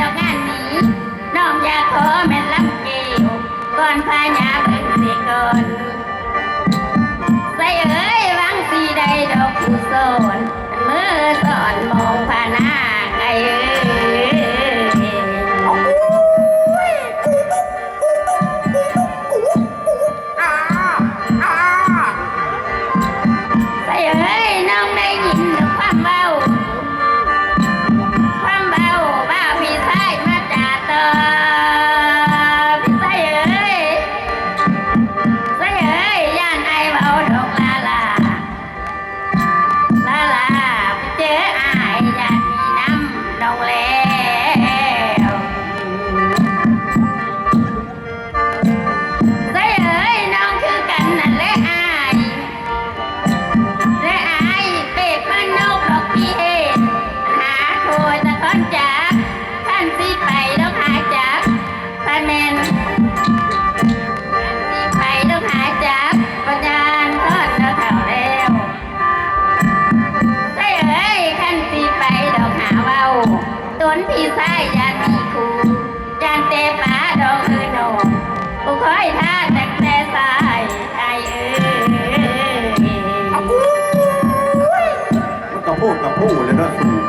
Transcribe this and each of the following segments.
ดอกงานนี้น้องอยากขอแม่ลำเกี่ยก่อนพายาเบิ่งสิก่อน นพี่สายยานมีครูยานเตปาดอกเออโนผู้คอยท่าแต่แต่สายไอเออ มันก็พูดกับพูดเลยเนาะสู่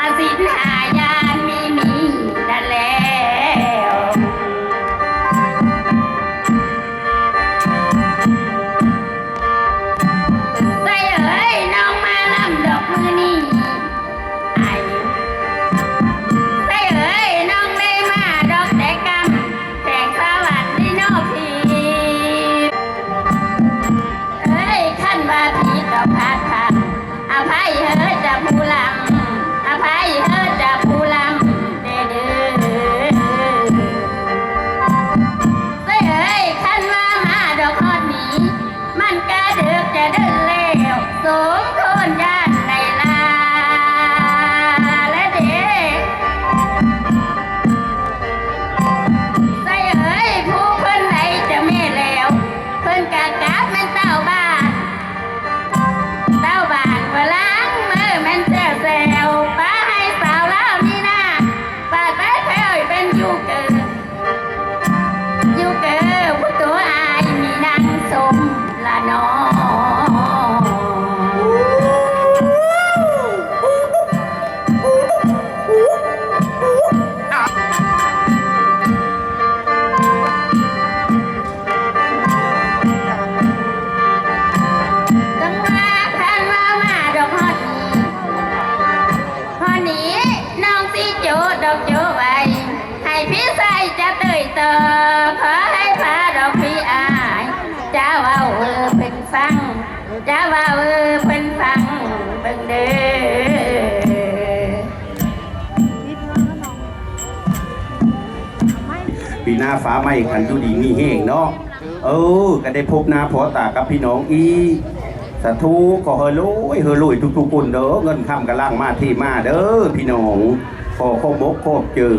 อาสินหายานมีมีนั่นแล้วใส่เอ้ยน้องมาลำดอกมือนี่ไอใส่เอ้ยน้องได้มาดอกแต่กำแสงสวัสดิ์ที่นอกพีเอ้ยขั้นว่าพีก็พาดทำอภัยเฮ้อจะผู้ลำอ ภัยเฮ้อจะผู้ โจดอกโจไว้ให้พี่ใส่จะเตยเตอขอให้พาดอกพี่อายจะว่าเออเพิ่นฟังจว่าเออเพิ่นฟังเบิ่งเด้อปีหน้าฟ้าไหม้ขันอยู่ดีมีแห้งเนาะเออ ก็ได้พบหน้าพอตากับพี่น้องอีสาธุขอเฮลุยเฮลุยทุกๆคนเด้อเงินคำกระล่างมาที่มาเด้อพี่น้อง ขอข้อบกข้อเจอ